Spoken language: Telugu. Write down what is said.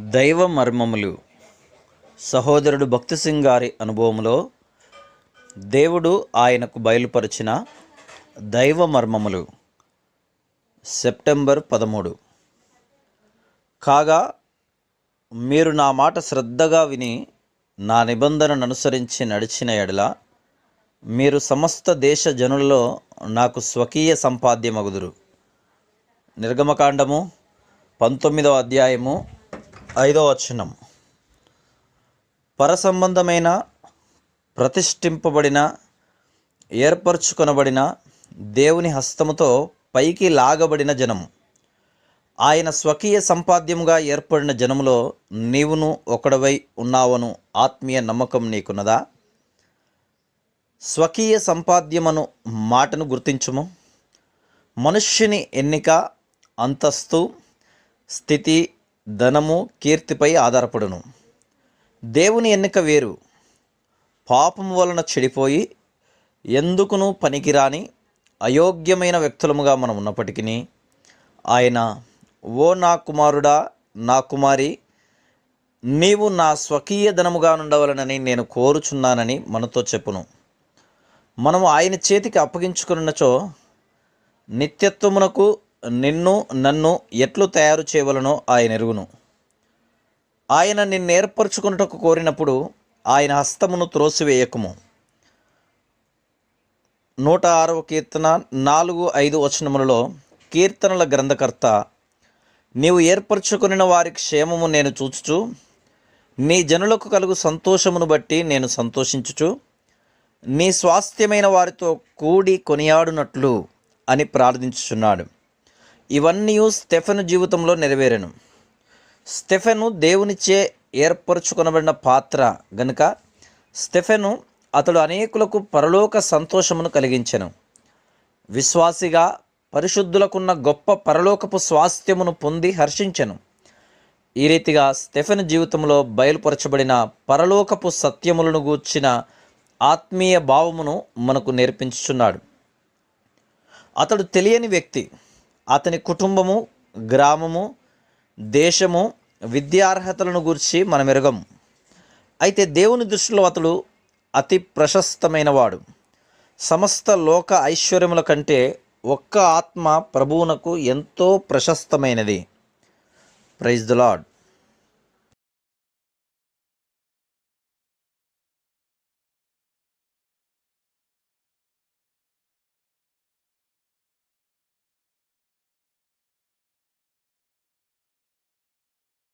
దైవ మర్మములు సహోదరుడు భక్తి సింగ్ గారి అనుభవంలో దేవుడు ఆయనకు బయలుపరిచిన దైవ మర్మములు సెప్టెంబర్ పదమూడు. కాగా మీరు నా మాట శ్రద్ధగా విని నా నిబంధనను అనుసరించి నడిచిన ఎడల మీరు సమస్త దేశ జనులలో నాకు స్వకీయ సంపాద్యమగుదురు. నిర్గమకాండము పంతొమ్మిదవ అధ్యాయము ఐదవ వచనం. పరసంబంధమైన ప్రతిష్ఠింపబడిన ఏర్పరచుకొనబడిన దేవుని హస్తముతో పైకి లాగబడిన జనము ఆయన స్వకీయ సంపాద్యముగా ఏర్పడిన జనములో నీవును ఒకడవై ఉన్నావను ఆత్మీయ నమ్మకం నీకున్నదా? స్వకీయ సంపాద్యమను మాటను గుర్తించుము. మనుష్యుని ఎన్నిక అంతస్తు స్థితి ధనము కీర్తిపై ఆధారపడును. దేవుని ఎన్నిక వేరు. పాపం వలన చెడిపోయి ఎందుకును పనికిరాని అయోగ్యమైన వ్యక్తులముగా మనం ఉన్నప్పటికీ ఆయన ఓ నా కుమారుడా నా కుమారి నీవు నా స్వకీయ ధనముగా ఉండవలనని నేను కోరుచున్నానని మనతో చెప్పును. మనము ఆయన చేతికి అప్పగించుకున్నచో నిత్యత్వమునకు నిన్ను నన్ను ఎట్లు తయారు చేయవలనో ఆయన ఎరుగును. ఆయన నిన్ను ఏర్పరచుకున్నటకు కోరినప్పుడు ఆయన హస్తమును త్రోసివేయకము. నూట ఆరవ కీర్తన నాలుగు ఐదు వచనములలో కీర్తనల గ్రంథకర్త నీవు ఏర్పరచుకుని వారి క్షేమము నేను చూచుచు నీ జనులకు కలుగు సంతోషమును బట్టి నేను సంతోషించుచు నీ స్వాస్థ్యమైన వారితో కూడి కొనియాడునట్లు అని ప్రార్థించుచున్నాడు. ఇవన్నీ స్టెఫెను జీవితంలో నెరవేరెను. స్టెఫెను దేవునిచే ఏర్పరచుకొనబడిన పాత్ర గనుక స్టెఫెను అతడు అనేకులకు పరలోక సంతోషమును కలిగించెను. విశ్వాసిగా పరిశుద్ధులకున్న గొప్ప పరలోకపు స్వాస్థ్యమును పొంది హర్షించెను. ఈ రీతిగా స్టెఫెన్ జీవితంలో బయలుపరచబడిన పరలోకపు సత్యములను గూర్చిన ఆత్మీయ భావమును మనకు నేర్పించుచున్నాడు. అతడు తెలియని వ్యక్తి. అతని కుటుంబము గ్రామము దేశము విద్యార్హతలను గురించి మనం ఎరగము అయితే దేవుని దృష్టిలో అతడు అతి ప్రశస్తమైనవాడు. సమస్త లోక ఐశ్వర్యముల కంటే ఒక్క ఆత్మ ప్రభువునకు ఎంతో ప్రశస్తమైనది. Praise the lord